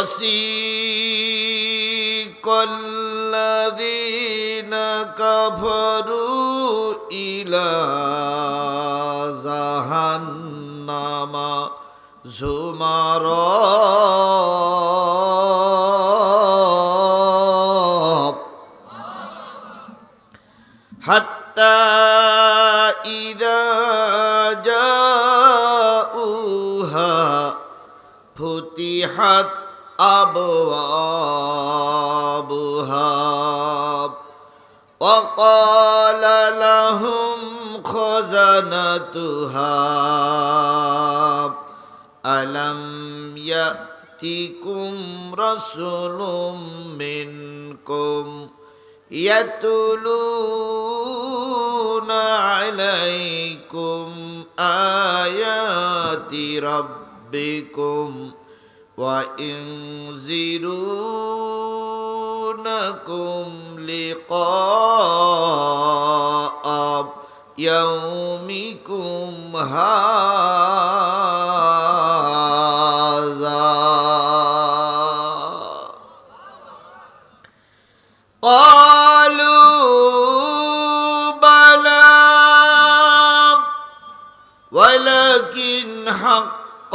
وسيق الذين كفروا إلى جهنم زمرا حتى إذا جاءوها فتحت أبوابها وقال لهم خزنتها ألم يأتكم رسول منكم يتلون عليكم آيات ربكم وينذرونكم لقاء يومكم هذا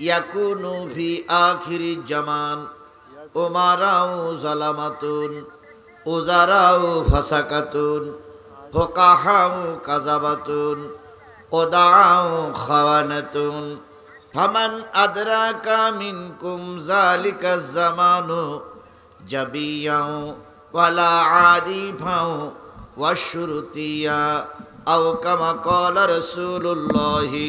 ইয়াকুনু ফি আখিরি জামান ওমারাও জালামাতুন ওজারাও ফাসাকাতুন ফোকাহাও কাজাবাতুন ওদাও খাওয়ানাতুন। ফামান কামিন মিনকুম জালিকা জামানু জাবিয়াও ওয়ালা আরিফাও ওয়াশুরুতিয়া। আও কামা কলা রসুলুল্লাহি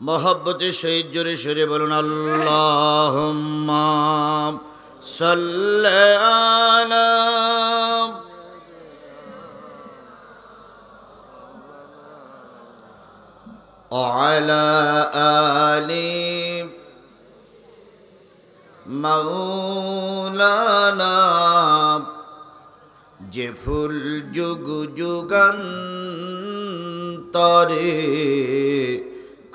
মহব্বতের সহিত জোরে সরে বলুন আল্লাহ সাল্লানা وعلى آل مولانا যে ফুল যুগ যুগান্ত তরে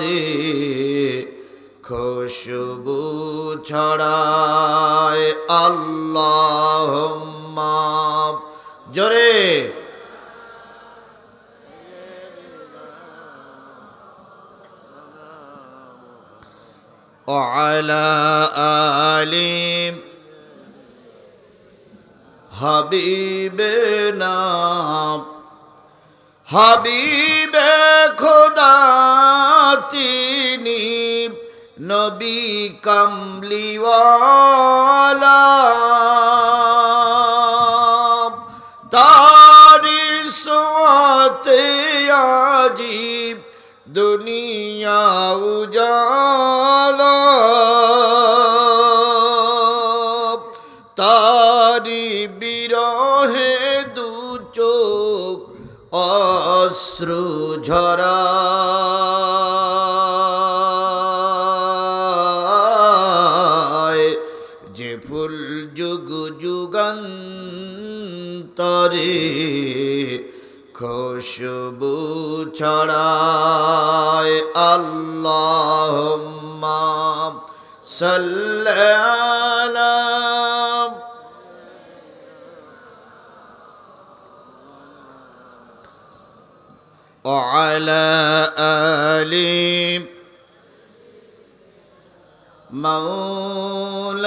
যুগান্তরে খুশবু ছড়ায় আল্লাহ জোরে وعلى آل হাবিবেনা হাবিবে খোদা তিনি নবী কামলিওয়ালা। তারি সোয়াতে আজীব দুনিয়া উজালা। তারি বিরহে দু চোখ অশ্রু ঝরা। যুগান্তরে খুশবু ছড়ায় আল্লাহ সাল্লাম وعلى آل مولانا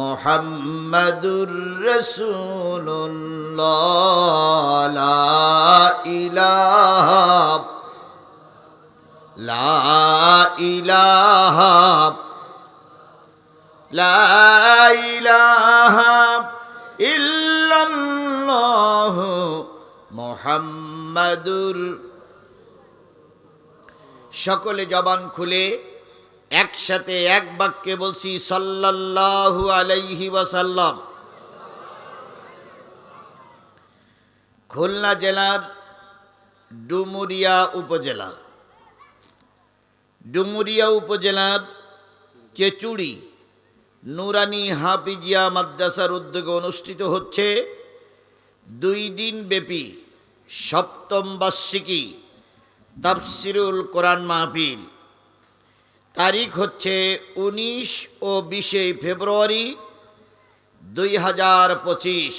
মোহাম্মদুর রসুল্লাহ ইলাহ লাইলাহ ইল্লাল্লাহ মোহাম্মদুর সকলে জবান খুলে। একসাথে এক বাক্যে বলছি, সাল্লাল্লাহু আলাইহি ওয়াসাল্লাম। খুলনা জেলার ডুমুরিয়া উপজেলা। ডুমুরিয়া উপজেলার চেচুড়ি নুরানি হাফিজিয়া মাদ্রাসার উদ্যোগে অনুষ্ঠিত হচ্ছে দুই দিন ব্যাপী সপ্তম বার্ষিকী তাফসিরুল কোরআন মাহফিল। তারিখ হচ্ছে উনিশ ও বিশে ফেব্রুয়ারি দুই হাজার পঁচিশ।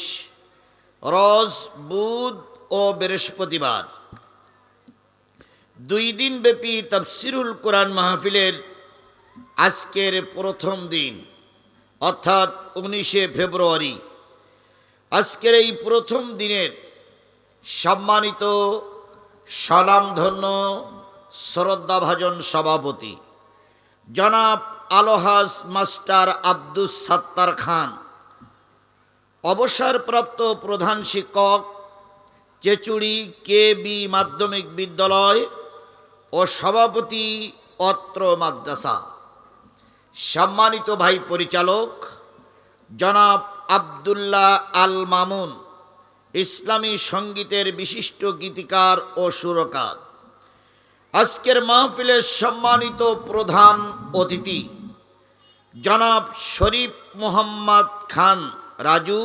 রজ, বুধ ও বৃহস্পতিবার। দুই দিন ব্যাপী তাফসিরুল কোরআন মাহফিলের আজকের প্রথম দিন, অর্থাৎ উনিশে ফেব্রুয়ারি। আজকের এই প্রথম দিনের সম্মানিত স্বনামধন্য শ্রদ্ধাভাজন সভাপতি। জনাব আলোহাস মাস্টার আব্দুস সাত্তার খান, অবসরপ্রাপ্ত প্রধান শিক্ষক, চেচুড়ি কে বি মাধ্যমিক বিদ্যালয় ও সভাপতি অত্র মাদ্রাসা। সম্মানিত ভাই পরিচালক, জনাব আবদুল্লাহ আল মামুন, ইসলামী সঙ্গীতের বিশিষ্ট গীতিকার ও সুরকার। আজকের মাহফিলের সম্মানিত প্রধান অতিথি, জনাব শরীফ মোহাম্মদ খান রাজু,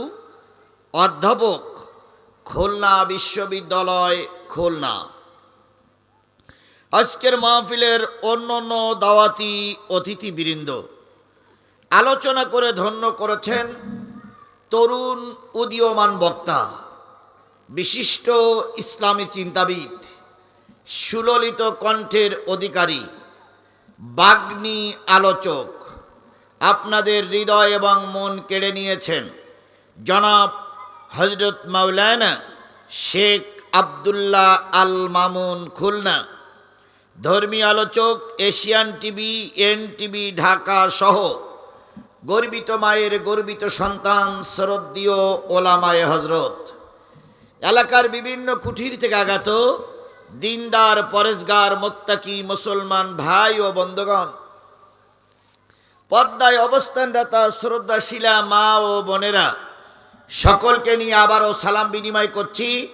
অধ্যাপক খুলনা বিশ্ববিদ্যালয় খুলনা। আজকের মাহফিলের অন্য অন্য দাওয়াতি অতিথিবৃন্দ, আলোচনা করে ধন্য করেছেন তরুণ উদীয়মান বক্তা, বিশিষ্ট ইসলামী চিন্তাবিদ সুললিত কণ্ঠের অধিকারী বাগ্নি আলোচক, আপনাদের হৃদয় এবং মন কেড়ে নিয়েছেন জনাব হজরত মাওলানা শেখ আবদুল্লাহ আল মামুন খুলনা, ধর্মীয় আলোচক, Asian TV N TV Dhaka সহ গর্বিত মায়ের গর্বিত সন্তান শরদ্দীয় ওলামায়ে হজরত এলাকার বিভিন্ন কুঠির থেকে আগত দিনদার, পরেশগার, মোত্তাকি, মুসলমান, ভাই ও বন্ধুগণ, পদ্মায় অবস্থানরত শ্রদ্ধাশীলা মা ও বোনেরা, সকলকে নিয়ে আবারও সালাম বিনিময় করছি।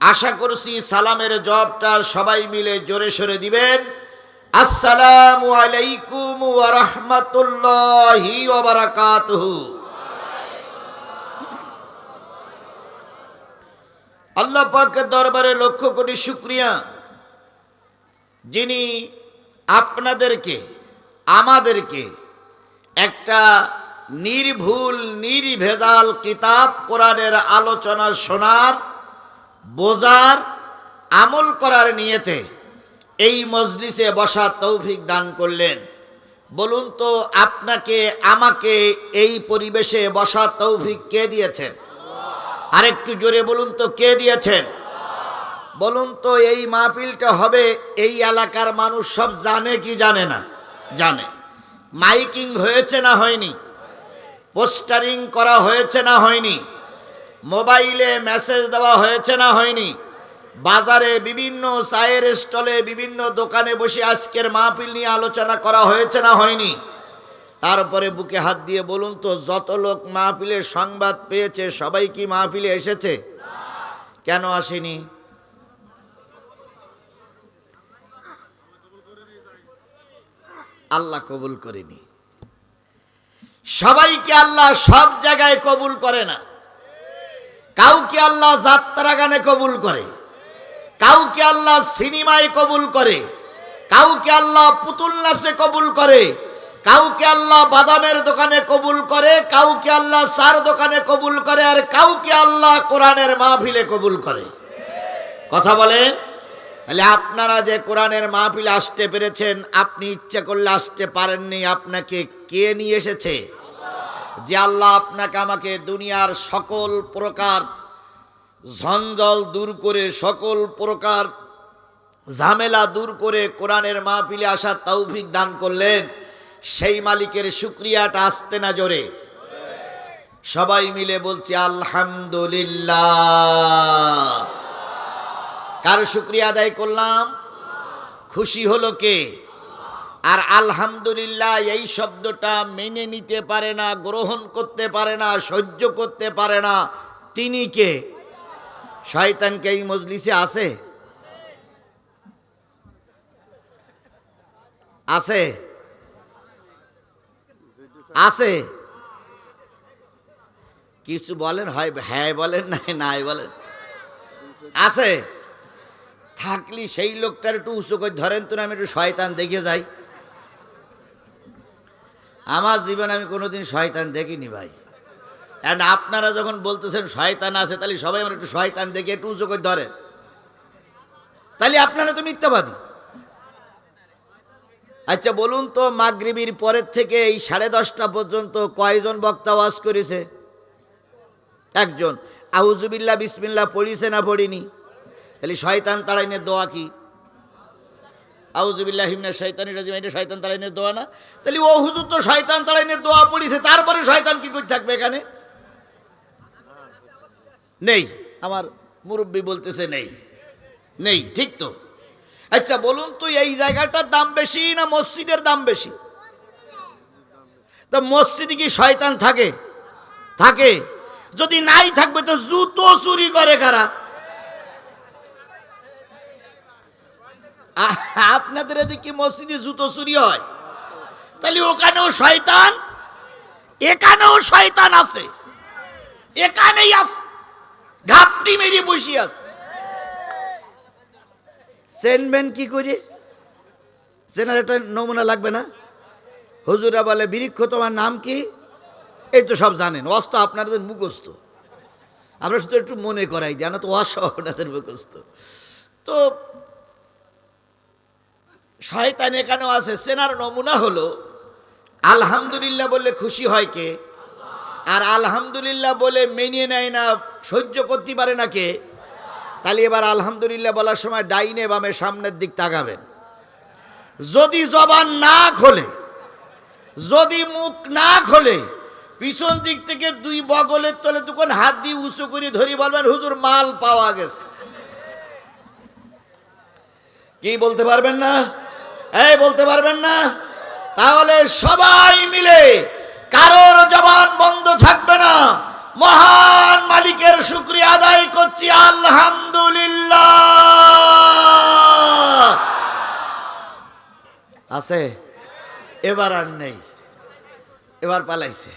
আশা করছি সালামের জবটা সবাই মিলে জোরে সরে দিবেন। আসসালামু আলাইকুম ওয়া রাহমাতুল্লাহি ওয়া বারাকাতুহু। আল্লাহ পাকের দরবারে লক্ষ কোটি শুক্রিয়া। যিনি আপনাদেরকে, আমাদেরকে একটা নির্ভুল, নির্ভেজাল কিতাব কোরআনের আলোচনা শোনার, বোঝার, আমল করার নিয়েতে এই মজলিসে বসা তৌফিক দান করলেন। বলুন তো, আপনাকে, আমাকে এই পরিবেশে বসা তৌফিক কে দিয়েছেন? আরেকটু জোরে বলুন তো, কে দিয়েছেন? বলুন তো, এই মাহফিলটা হবে, এই এলাকার মানুষ সব জানে কি জানে না? জানে। মাইকিং হয়েছে না হয়নি? পোস্টারিং করা হয়েছে না হয়নি? মোবাইলে মেসেজ দেওয়া হয়েছে না হয়নি? বাজারে বিভিন্ন চায়ের স্টলে বিভিন্ন দোকানে বসে আজকের মাহফিল নিয়ে আলোচনা করা হয়েছে না হয়নি? তারপরে বুকে হাত দিয়ে বলুন তো, যত লোক মাহফিলের সংবাদ পেয়েছে, সবাই কি মাহফিলে এসেছে? কেন আসেনি? আল্লাহ কবুল করেনি। সবাইকে আল্লাহ সব জায়গায় কবুল করে না। কাউকে আল্লাহ যাত্রা গানে কবুল করে। কাউকে আল্লাহ সিনেমায় কবুল করে। কাউকে আল্লাহ পুতুল নাচে কবুল করে। কাউকে আল্লাহ বাদামের দোকানে কবুল করে, কাউকে আল্লাহ সার দোকানে কবুল করে, আর কাউকে আল্লাহ কোরআনের মাহফিলে কবুল করে। কথা বলেন? তাহলে আপনারা যে কোরআনের মাহফিলে আসতে পেরেছেন, আপনি ইচ্ছা করলে আসতে পারেননি, আপনাকে কে নিয়ে এসেছে? যে আল্লাহ আপনাকে আমাকে দুনিয়ার সকল প্রকার ঝঞ্ঝল দূর করে, সকল প্রকার ঝামেলা দূর করে কোরআনের মাহফিলে আসার তৌফিক দান করলেন। সেই মালিকের শুক্রিয়াটা আসতে না জোরে। সবাই মিলে বলছি, আলহামদুলিল্লাহ। কার শুক্রিয়া আদায় করলাম? খুশি হলো কে? আর আলহামদুলিল্লাহ, এই শব্দটা মেনে নিতে পারে না, গ্রহণ করতে পারে না, সহ্য করতে পারে না। তিনি কে? শয়তানকে এই মজলিসে আছে? আছে? আছে। কিছু বলেন, হয় হ্যাঁ বলেন, নাই নাই বলেন। আছে। থাকলি সেই লোকটার একটু উঁচু করে ধরেন তো আমি একটু শয়তান দেখে যাই। আমার জীবনে আমি কোনোদিন শয়তান দেখিনি ভাই। অ্যান্ড আপনারা যখন বলতেছেন শয়তান আছে, তাহলে সবাই আমার একটু শয়তান দেখে একটু উঁচু করে ধরেন। তাহলে আপনারা তো মিথ্যাবাদী। আচ্ছা বলুন তো, মাগরিবির পরের থেকে এই সাড়ে দশটা পর্যন্ত কয়জন বক্তা ওয়াজ করেছে? একজন। আউজুবিল্লা বিসমিল্লা পড়িছে না পড়িনি? তাহলে শয়তান তাড়াইনের দোয়া কি? আউজুবিল্লাহ হিমনা শয়তানি এটা শয়তান তাড়াইনের দোয়া না? তাহলে, ও হুজুর তো শয়তান তাড়াইনের দোয়া পড়িছে, তারপরে শয়তান কি করে থাকবে এখানে? নেই। আমার মুরব্বী বলতেছে নেই। নেই, ঠিক তো। আচ্ছা বলুন তো এই জায়গাটার দাম বেশি না মসজিদের দাম বেশি? তো মসজিদে কি শয়তান থাকে? থাকে। যদি নাই থাকবে তো জুতো চুরি করে কারা? আপনাদের এদিকে মসজিদে জুতো চুরি হয়? তাহলে ওখানেও শয়তান, এখানেও শয়তান আছে। এখানেই আছে ঘাপটি মেরে বসে আছে। চেনবেন কি করে চেনার একটা নমুনা লাগবে না? হুজুরা বলে বৃক্ষ তোমার নাম কি? এই তো সব জানেন, অস্ত আপনাদের মুখস্থ। আমরা শুধু একটু মনে করাই জানো তো অস আপনাদের মুখস্থ। তো শয়তান এখানেও আছে সেনার নমুনা হলো, আলহামদুলিল্লাহ বললে খুশি হয় কে? আর আলহামদুলিল্লাহ বলে মেনিয়ে নেয় না, সহ্য করতে পারে না কে? তাহলে এবার আলহামদুলিল্লাহ বলার সময় ডাইনে বামে সামনের দিক তাকাবেন। যদি জবান না খোলে, যদি মুখ না খোলে, পিছন দিক থেকে দুই বগলের তলে তখন হাত দিয়ে উঁচু করে ধরি বলবেন, হুজুর, মাল পাওয়া গেছে। কি বলতে পারবেন না? এই, বলতে পারবেন না? তাহলে সবাই মিলে কারোর জবান বন্ধ থাকবে না। মহান মালিকের শুক্রিয়া আদায় করছি, আলহামদুলিল্লাহ। আছে? এবার আর নেই। এবার পালাইছে।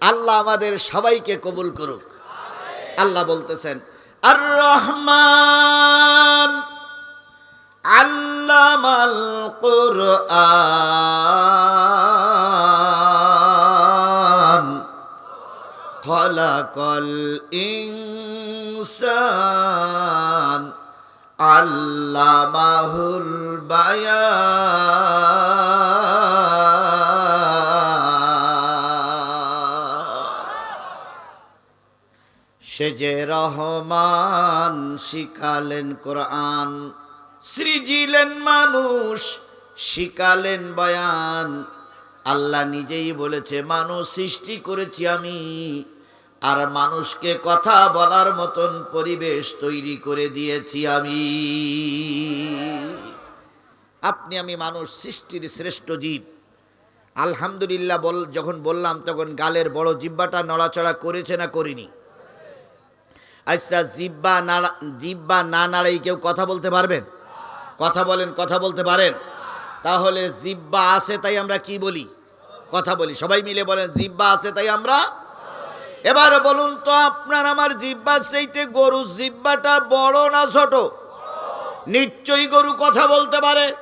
আল্লাহ আমাদের সবাইকে কবুল করুক। আল্লাহ বলতেছেন আর রহমান আল্লামাল কোরআন। ইনসান আল্লামাহুল বায়ান। সে যে রহমান শিখালেন কোরআন, সৃজিলেন মানুষ, শিখালেন বয়ান। আল্লাহ নিজেই বলেছে, মানুষ সৃষ্টি করেছি আমি। আর মানুষকে কথা বলার মতন পরিবেশ তৈরি করে দিয়েছি আমি। আপনি আমি মানুষ, সৃষ্টির শ্রেষ্ঠ জীব। আলহামদুলিল্লাহ বল, যখন বললাম, তখন গালের বড় জিব্বাটা নড়াচড়া করেছে না করিনি। আচ্ছা জিব্বা নাড়া জিব্বা না নাড়াই কেউ কথা বলতে পারবেন? কথা বলেন, কথা বলতে পারেন? তাহলে জিব্বা আছে তাই আমরা কি বলি? কথা বলি। সবাই মিলে বলেন, জিব্বা আছে তাই আমরা এবার বলুন তো, আপনার আমার জিব্বা সেইতে গরু জিব্বাটা বড় না ছোট? নিশ্চয়ই গরু কথা বলতে পারে।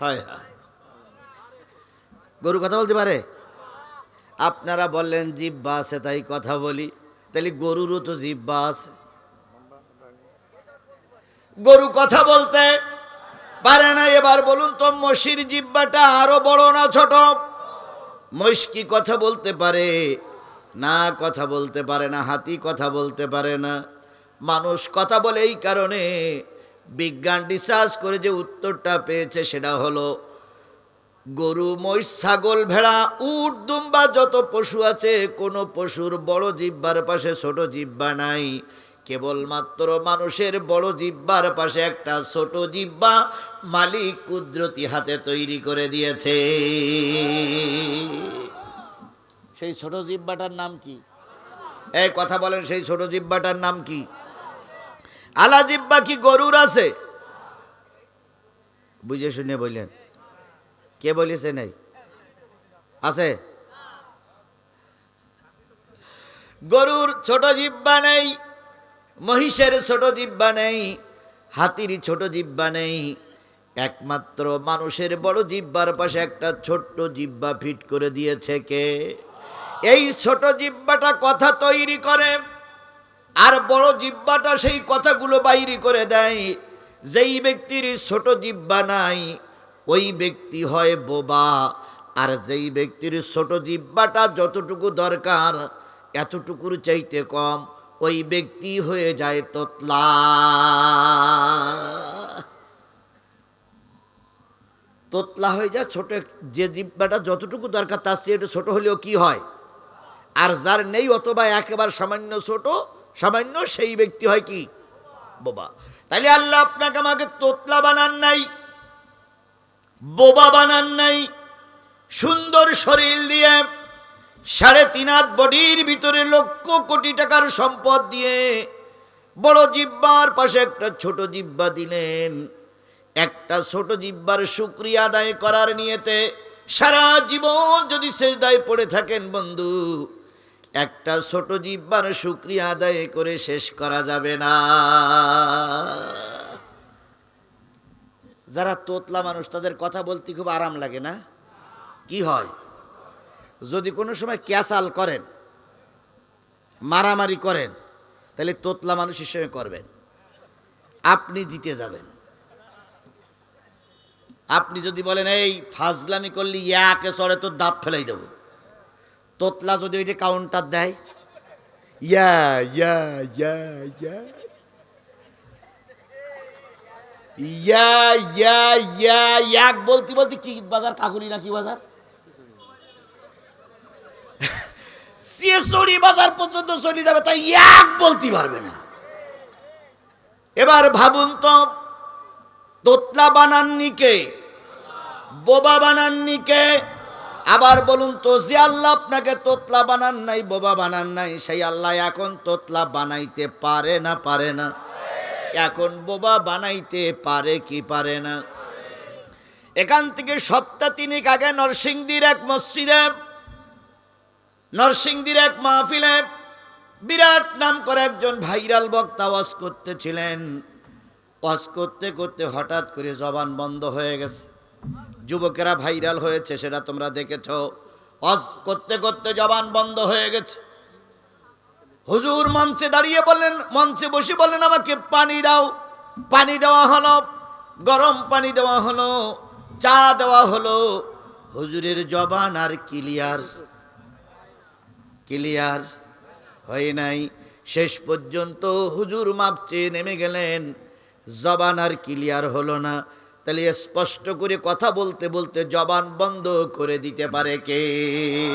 হয়। গরু কথা বলতে পারে? আপনারা বললেন জিব্বা আছে, তাই কথা বলি। তাহলে গরুরও তো জিব্বা আছে। গরু কথা বলতে পারে না। এবার বলুন তো, মসির জিব্বাটা আরও বড় না ছোট? মহিষ কি কথা বলতে পারে? না কথা বলতে পারে না, হাতি কথা বলতে পারে না। মানুষ কথা বলে এই কারণে বিজ্ঞান রিসার্চ করে যে উত্তরটা পেয়েছে সেটা হলো, গরু, মহিষ, ছাগল, ভেড়া, উট, দুম্বা, যত পশু আছে, কোনো পশুর বড় জিব্বার পাশে ছোট জিব্বা নাই। কেবলমাত্র মানুষের বড় জিব্বার পাশে একটা ছোট জিব্বা মালিক কুদরতি হাতে তৈরি করে দিয়েছে। সেই ছোট জিব্বাটার নাম কি? এই কথা বলেন, সেই ছোট জিব্বাটার নাম কি? আলা জিব্বা কি গরুর আছে? বুঝে শুনে বললেন। কে বলেছে নাই? আছে? গরুর ছোট জিব্বা নেই মহিষের ছোট জিব্বা নেই, হাতির ছোট জিব্বা নেই। একমাত্র মানুষের বড় জিব্বার পাশে একটা ছোট্ট জিব্বা ফিট করে দিয়েছে কে? এই ছোট জিব্বাটা কথা তৈরি করে, আর বড় জিব্বাটা সেই কথাগুলো বাইরি করে দেয়, যেই ব্যক্তির ছোট জিব্বা নাই, ওই ব্যক্তি হয় বোবা। আর যেই ব্যক্তির ছোট জিব্বাটা যতটুকু দরকার, এতটুকুর চাইতে কম। ওই ব্যক্তি হয়ে যায় তোতলা। তোতলা হয়ে যায় ছোট যে জিব্বাটা যতটুকু দরকার তার চেয়ে একটু ছোট হলেও কি হয়? আর যার নেই অথবা একেবারে সামান্য ছোট, সামান্য সেই ব্যক্তি হয় কি? বোবা। তাহলে আল্লাহ আপনাকে আমাকে তোতলা বানান নাই, বোবা বানান নাই, সুন্দর শরীর দিয়ে সাড়ে তিন হাত বডির ভিতরে লক্ষ কোটি টাকার সম্পদ দিয়ে বড় জিব্বার পাশে একটা ছোট জিব্বা দিলেন। একটা ছোট জিব্বার শুক্রিয়া আদায় করার নিয়েতে সারা জীবন যদি সেজদায় পড়ে থাকেন বন্ধু, একটা ছোট জিব্বার শুক্রিয়া আদায় করে শেষ করা যাবে না। যারা তোতলা মানুষ, তাদের কথা বলতে খুব আরাম লাগে না? কি হয়? যদি কোনো সময় ক্যাসাল করেন, মারামারি করেন, তাহলে তোতলা মানুষের সঙ্গে করবেন। আপনি জিতে যাবেন। আপনি যদি বলেন, এই ফাজলামি করলি ইয়াকে চড়ে তোর দাঁত ফেলাই দেব। তোতলা যদি ওইটা কাউন্টার দেয়, ইয়া ইয়া ইয়া ইয়া ইয়া ইয়া ইয়া ইয়াক বলতে বলতে কি বাজার, কাকুলি নাকি বাজার? সিএসড়ি বাজার পর্যন্ত চলে যাবে, তাই এক বলতে পারবে না। এবার ভাবুন তো তোতলা বানাননি কে? বোবা বানাননি কে? আবার বলুন তো, যে আল্লাহ আপনাকে তোতলা বানান নাই, বোবা বানান নাই, সেই আল্লাহ এখন তোতলা বানাইতে পারে না পারে না। এখন বোবা বানাইতে পারে কি পারে না। এখান থেকে সপ্তাহ তিনেক আগে নরসিংদীর এক মসজিদে নরসিংদীর এক মাহফিলে বিরাট নাম করে একজন ভাইরাল বক্তা ওয়াজ করতেছিলেন। ওয়াজ করতে করতে হঠাৎ করে জবান বন্ধ হয়ে গেছে। যুবকেরা ভাইরাল হয়েছে, সেটা তোমরা দেখেছ। ওয়াজ করতে করতে জবান বন্ধ হয়ে গেছে। হুজুর মঞ্চে দাঁড়িয়ে বললেন, মঞ্চে বসে বললেন, আমাকে পানি দাও। পানি দেওয়া হলো, গরম পানি দেওয়া হলো, চা দেওয়া হলো। হুজুরের জবান আর ক্লিয়ার ক্লিয়ার হয় নাই। শেষ পর্যন্ত হুজুর মাপচে নেমে গেলেন। জবান আর ক্লিয়ার হলো না। তাহলে স্পষ্ট করে কথা বলতে বলতে জবান বন্ধ করে দিতে পারে কে?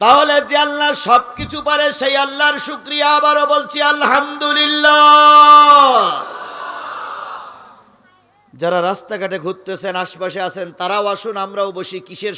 তাহলে যে আল্লাহ সব কিছু পারে, সেই আল্লাহর শুক্রিয়া আবারও বলছি, আলহামদুলিল্লাহ। যারা রাস্তাঘাটে ঘুরতেছেন, আশপাশে আছেন, তারাও আসুন, আমরাও বসি। কিসের